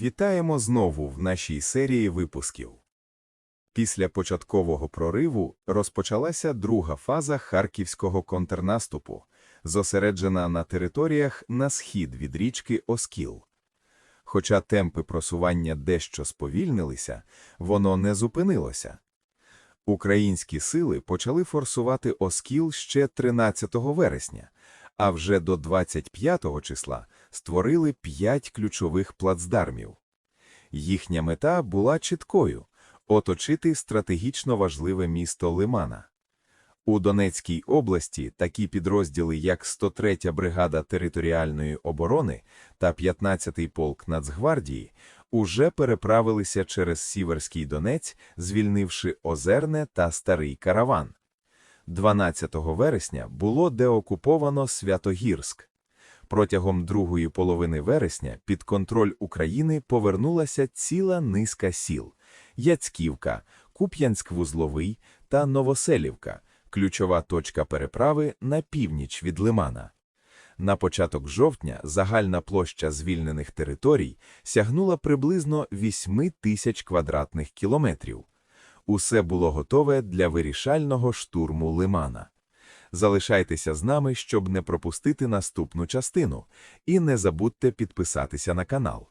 Вітаємо знову в нашій серії випусків. Після початкового прориву розпочалася друга фаза харківського контрнаступу, зосереджена на територіях на схід від річки Оскіл. Хоча темпи просування дещо сповільнилися, воно не зупинилося. Українські сили почали форсувати Оскіл ще 13 вересня, а вже до 25 числа створили п'ять ключових плацдармів. Їхня мета була чіткою – оточити стратегічно важливе місто Лимана. У Донецькій області такі підрозділи, як 103-я бригада територіальної оборони та 15-й полк Нацгвардії, уже переправилися через Сіверський Донець, звільнивши Озерне та Старий Караван. 12 вересня було деокуповано Святогірськ. Протягом другої половини вересня під контроль України повернулася ціла низка сіл – Яцьківка, Куп'янськ-Вузловий та Новоселівка – ключова точка переправи на північ від Лимана. На початок жовтня загальна площа звільнених територій сягнула приблизно 8 тисяч квадратних кілометрів. Усе було готове для вирішального штурму Лимана. Залишайтеся з нами, щоб не пропустити наступну частину, і не забудьте підписатися на канал.